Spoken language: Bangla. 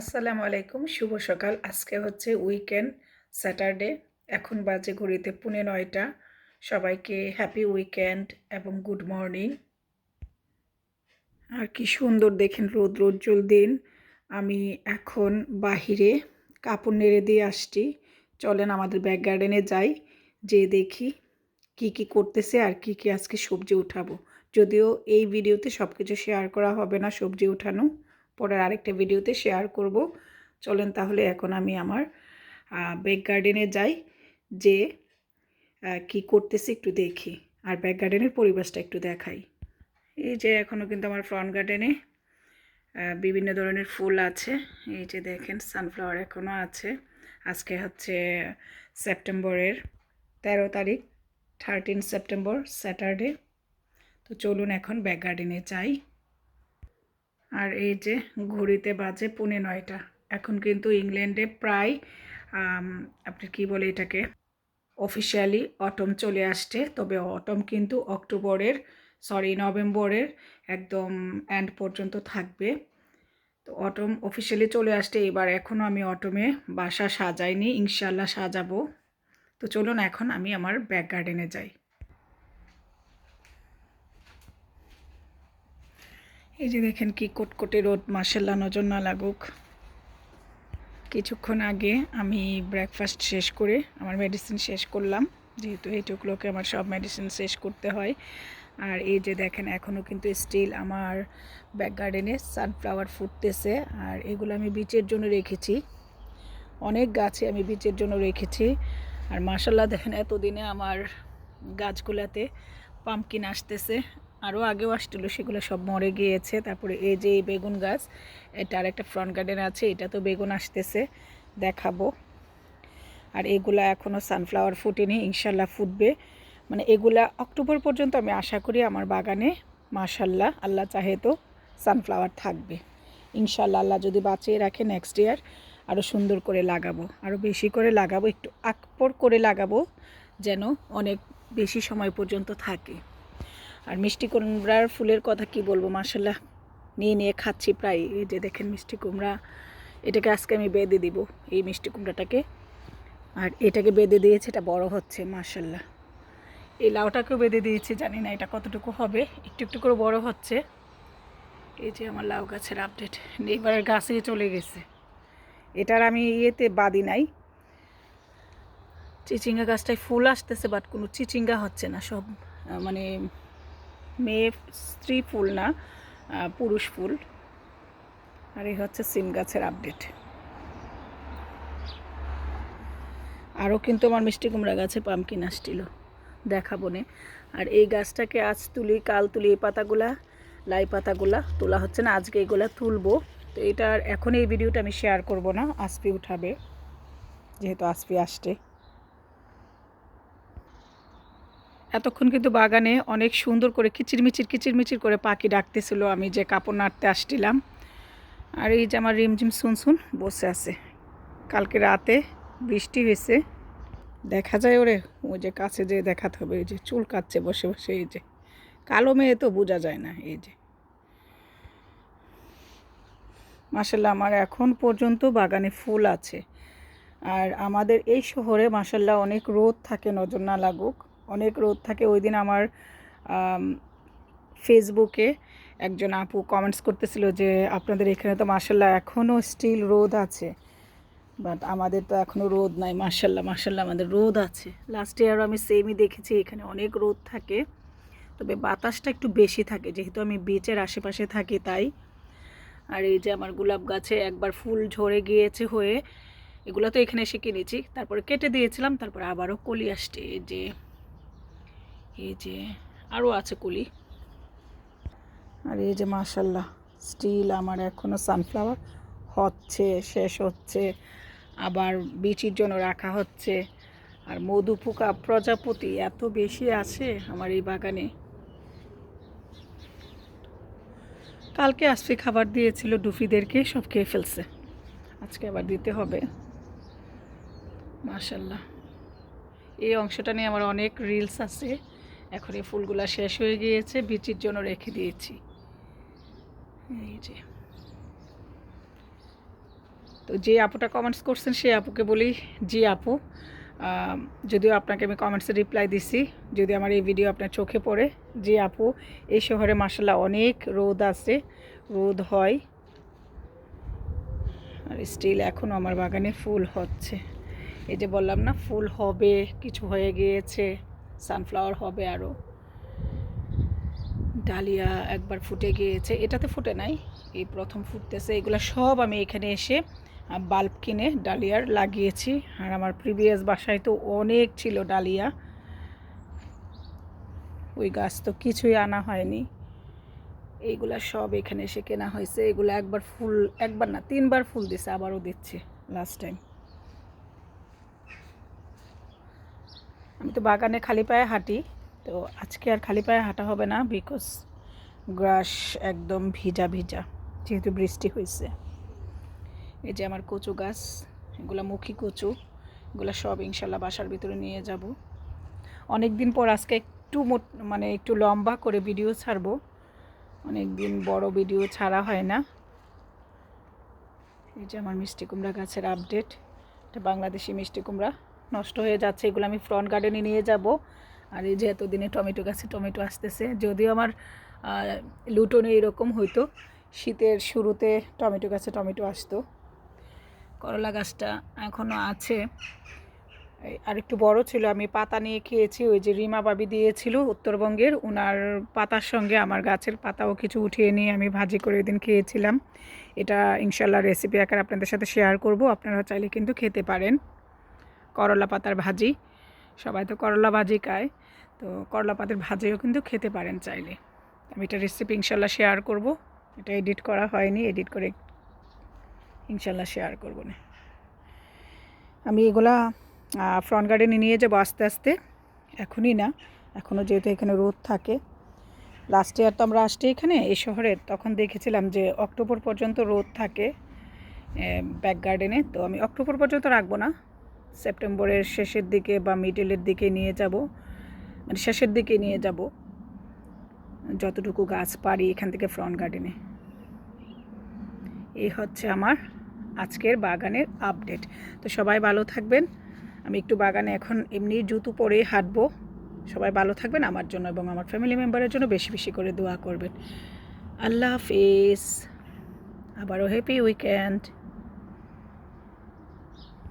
আসসালামু আলাইকুম, শুভ সকাল। আজকে হচ্ছে উইকেন্ড স্যাটারডে এখন বাজে ঘড়িতে পুনে নয়টা। সবাইকে হ্যাপি উইকেন্ড এবং গুড মর্নিং আর কি সুন্দর দেখেন রৌদ্র উজ্জ্বল দিন। আমি এখন বাহিরে কাপড় নেড়ে দিয়ে আসছি। চলেন আমাদের ব্যাক গার্ডেনে যাই যে দেখি কি কি করতেছে আর কি কি আজকে সবজি উঠাবো। যদিও এই ভিডিওতে সব কিছু শেয়ার করা হবে না সবজি উঠানো। পরের আরেকটা ভিডিওতে শেয়ার করব। চলেন তাহলে এখন আমি আমার ব্যাক গার্ডেনে যাই, যে কি করতেছি একটু দেখি। আর ব্যাক গার্ডেনের পরিবেশটা একটু দেখাই। এই যে এখনও কিন্তু আমার ফ্রন্ট গার্ডেনে বিভিন্ন ধরনের ফুল আছে। এই যে দেখেন সানফ্লাওয়ার এখনও আছে। আজকে হচ্ছে সেপ্টেম্বরের তেরো তারিখ থার্টিন সেপ্টেম্বর স্যাটারডে তো চলুন এখন ব্যাক গার্ডেনে যাই। আর এই যে ঘড়িতে বাজে পুনে নয়টা। এখন কিন্তু ইংল্যান্ডে প্রায় আপনি কি বলে এটাকে অফিসিয়ালি অটম চলে আসছে। তবে অটম কিন্তু অক্টোবরের সরি নভেম্বরের একদম এন্ড পর্যন্ত থাকবে। তো অটম অফিসিয়ালি চলে আসছে। এবার এখনও আমি অটমে বাসা সাজাইনি ইনশাল্লাহ সাজাবো। তো চলুন এখন আমি আমার ব্যাক গার্ডেনে যাই। এই যে দেখেন কি কোটকোটে রোদ মার্শাল্লাহ নজর না লাগুক। কিছুক্ষণ আগে আমি ব্রেকফাস্ট শেষ করে আমার মেডিসিন শেষ করলাম। যেহেতু এইটুকুলোকে আমার সব মেডিসিন শেষ করতে হয়। আর এই যে দেখেন এখনও কিন্তু স্টিল আমার ব্যাক গার্ডেনে সানফ্লাওয়ার ফুটতেছে। আর এগুলো আমি বিচের জন্য রেখেছি। অনেক গাছে আমি বিচের জন্য রেখেছি। আর মাসাল্লাহ দেখেন, এতদিনে আমার গাছগুলাতে পাম্পকিন আসতেছে। আরও আগেও আসছিল, সেগুলো সব মরে গিয়েছে। তারপরে এই যে এই বেগুন গাছ, এটা আর একটা ফ্রন্ট গার্ডেন আছে, এটা তো বেগুন আসতেছে, দেখাবো। আর এগুলা এখনও সানফ্লাওয়ার ফুটেনি, ইনশাল্লাহ ফুটবে। মানে এগুলা অক্টোবর পর্যন্ত আমি আশা করি আমার বাগানে, মাশাল্লাহ, আল্লাহ চাহে তো সানফ্লাওয়ার থাকবে। ইনশাল্লাহ আল্লাহ যদি বাঁচিয়ে রাখে নেক্সট ইয়ার আরও সুন্দর করে লাগাবো। আরও বেশি করে লাগাবো, একটু আকপর করে লাগাবো, যেন অনেক বেশি সময় পর্যন্ত থাকে। আর মিষ্টি কুমড়ার ফুলের কথা কি বলব? মার্শাল্লাহ নিয়ে নিয়ে খাচ্ছি প্রায়। এই যে দেখেন মিষ্টি কুমড়া, এটাকে আজকে আমি বেঁধে দিব এই মিষ্টি কুমড়াটাকে। আর এটাকে বেঁধে দিয়েছে, এটা বড় হচ্ছে মার্শাল্লাহ এই লাউটাকেও বেঁধে দিয়েছি, জানি না এটা কতটুকু হবে। একটু একটু করে বড় হচ্ছে। এই যে আমার লাউ গাছের আপডেট এইবারের গাছে চলে গেছে। এটার আমি ইয়েতে বাদি নাই। চিচিঙ্গা গাছটায় ফুল আসতেছে বাট কোনো চিচিঙ্গা হচ্ছে না, সব মানে মেয়ে স্ত্রী ফুল না পুরুষ ফুল। আর এই হচ্ছে সিম গাছের আপডেট আরও কিন্তু আমার মিষ্টি কুমড়া গাছে পামকিন আসছিল। দেখাবো নে। আর এই গাছটাকে আজ তুলি, কাল তুলি এই পাতাগুলা, লাই পাতাগুলা, তোলা হচ্ছে না, আজকে এইগুলা তুলবো। তো এটার, এখন এই ভিডিওটা আমি শেয়ার করব না, আসপি উঠাবে। যেহেতু আসপি আসছে। এতক্ষণ কিন্তু বাগানে অনেক সুন্দর করে কিচিরমিচির কিচিরমিচির করে পাখি ডাকতেছিল আমি যে কাপড় নাড়তে আসছিলাম। আর এই যে আমার রিমঝিম শুনশুন বসে আছে। কালকে রাতে বৃষ্টি হয়েছে। দেখা যায় ওরে, ওই যে কাছে যে দেখাতে হবে, এই যে চুল কাচ্ছে বসে বসে, এই যে। কালো মেয়ে তো বোঝা যায় না, এই যে। মাসাল্লাহ আমার এখন পর্যন্ত বাগানে ফুল আছে। আর আমাদের এই শহরে মাসাল্লাহ অনেক রোদ থাকে, নজর না লাগুক। অনেক রোদ থাকে, ওই দিন আমার ফেসবুকে একজন আপু কমেন্টস করতেছিল যে, আপনাদের এখানে তো মার্শাল্লাহ এখনও স্টিল রোদ আছে বাট আমাদের তো এখনও রোদ নাই মার্শাল্লাহ মার্শাল্লাহ আমাদের রোদ আছে। লাস্ট ইয়ারও আমি সেমই দেখেছি, এখানে অনেক রোদ থাকে, তবে বাতাসটা একটু বেশি থাকে, যেহেতু আমি বিচের আশেপাশে থাকি তাই। আর এই যে আমার গোলাপ গাছে একবার ফুল ঝরে গিয়েছে হয়ে, এগুলো তো এখানে এসে কিনেছি, তারপরে কেটে দিয়েছিলাম, তারপরে আবারও কলি আসছে যে এই যে আরও আছে কুলি। আর এই যে মার্শাল্লাহ স্টিল আমার এখনও সানফ্লাওয়ার হচ্ছে, শেষ হচ্ছে, আবার বিচির জন্য রাখা হচ্ছে। আর মধু পোকা প্রজাপতি এত বেশি আছে আমার এই বাগানে। কালকে আসফি খাবার দিয়েছিল ডুফিদেরকে, সব খেয়ে ফেলছে। আজকে আবার দিতে হবে। মার্শাল্লাহ এই অংশটা নিয়ে আমার অনেক রিলস আছে। এখন এই ফুলগুলো শেষ হয়ে গিয়েছে, বিচির জন্য রেখে দিয়েছি। এই যে। তো যে আপুটা কমেন্টস করছেন, সেই আপুকে বলি, জি আপু যদিও আপনাকে আমি কমেন্টসে রিপ্লাই দিছি, যদি আমার এই ভিডিও আপনার চোখে পড়ে, জি আপু, এই শহরে মাসাল্লাহ অনেক রোদ আছে, রোদ হয়, আর স্টিল এখনও আমার বাগানে ফুল হচ্ছে। এই যে বললাম না, ফুল হবে, কিছু হয়ে গিয়েছে। সানফ্লাওয়ার হবে আরও ডালিয়া একবার ফুটে গিয়েছে। এটাতে ফুটে নাই, এই প্রথম ফুটতেছে। এগুলো সব আমি এখানে এসে বাল্ব কিনে ডালিয়ার লাগিয়েছি। আর আমার প্রিভিয়াস বাসায় তো অনেক ছিল ডালিয়া। ওই গাছ তো কিছুই আনা হয়নি। এইগুলা সব এখানে এসে কেনা হয়েছে। এগুলো একবার ফুল, একবার না, তিনবার ফুল দিছে, আবারও দিচ্ছে লাস্ট টাইম আমি তো বাগানে খালি পায়ে হাঁটি, তো আজকে আর খালি পায়ে হাঁটা হবে না বিকজ গ্রাস একদম ভিজা ভিজা, যেহেতু বৃষ্টি হয়েছে। এই যে আমার কচু গাছ, এগুলো মুখী কচু, এগুলো সব ইনশাল্লাহ বাসার ভিতরে নিয়ে যাব। অনেক দিন পর আজকে একটু মানে একটু লম্বা করে ভিডিও ছাড়বো। অনেক দিন বড় ভিডিও ছাড়া হয় না। এই যে আমার মিষ্টি কুমড়া গাছের আপডেট এটা বাংলাদেশি মিষ্টি কুমড়া। নষ্ট হয়ে যাচ্ছে, এগুলো আমি ফ্রন্ট গার্ডেনে নিয়ে যাব। আর এই যে এতদিনে টমেটো গাছে টমেটো আসতেছে, যদিও আমার লুটনে এরকম হইতো, শীতের শুরুতে টমেটো গাছে টমেটো আসতো। করলা গাছটা এখনও আছে। আর একটু বড় ছিল, আমি পাতা নিয়ে খেয়েছি, ওই যে রিমা বাবি দিয়েছিল উত্তরবঙ্গের ওনার পাতার সঙ্গে আমার গাছের পাতাও কিছু উঠিয়ে নিয়ে আমি ভাজি করে দিন খেয়েছিলাম। এটা ইনশাল্লাহ রেসিপি আকার আপনাদের সাথে শেয়ার করব আপনারা চাইলে কিন্তু খেতে পারেন। করলা পাতার ভাজি। সবাই তো করলা ভাজি খায়। তো করলা পাতার ভাজিও কিন্তু খেতে পারেন চাইলে। আমি এটা রেসিপি ইনশাল্লাহ শেয়ার করব। এটা এডিট করা হয়নি এডিট করে ইনশাল্লাহ শেয়ার করব না। আমি এগুলা ফ্রন্ট গার্ডেনে নিয়ে যাব আস্তে আস্তে। এখনই না এখনও যেহেতু এখানে রোদ থাকে। লাস্ট ইয়ার তো আমরা আসছি এখানে, এই শহরে। তখন দেখেছিলাম যে অক্টোবর পর্যন্ত রোদ থাকে ব্যাক গার্ডেনে তো আমি অক্টোবর পর্যন্ত রাখব না। সেপ্টেম্বরের শেষের দিকে বা মিডলের দিকে নিয়ে যাব। মানে শেষের দিকে নিয়ে যাব। যতটুকু গাছ পারি এখান থেকে ফ্রন্ট গার্ডেনে। এই হচ্ছে আমার আজকের বাগানের আপডেট। তো সবাই ভালো থাকবেন। আমি একটু বাগানে এখন এমনি জুতো পরে হাঁটবো। সবাই ভালো থাকবেন আমার জন্য এবং আমার ফ্যামিলি মেম্বারের জন্য বেশি বেশি করে দোয়া করবেন। আল্লাহ হাফিজ। আবারও হ্যাপি উইকেন্ড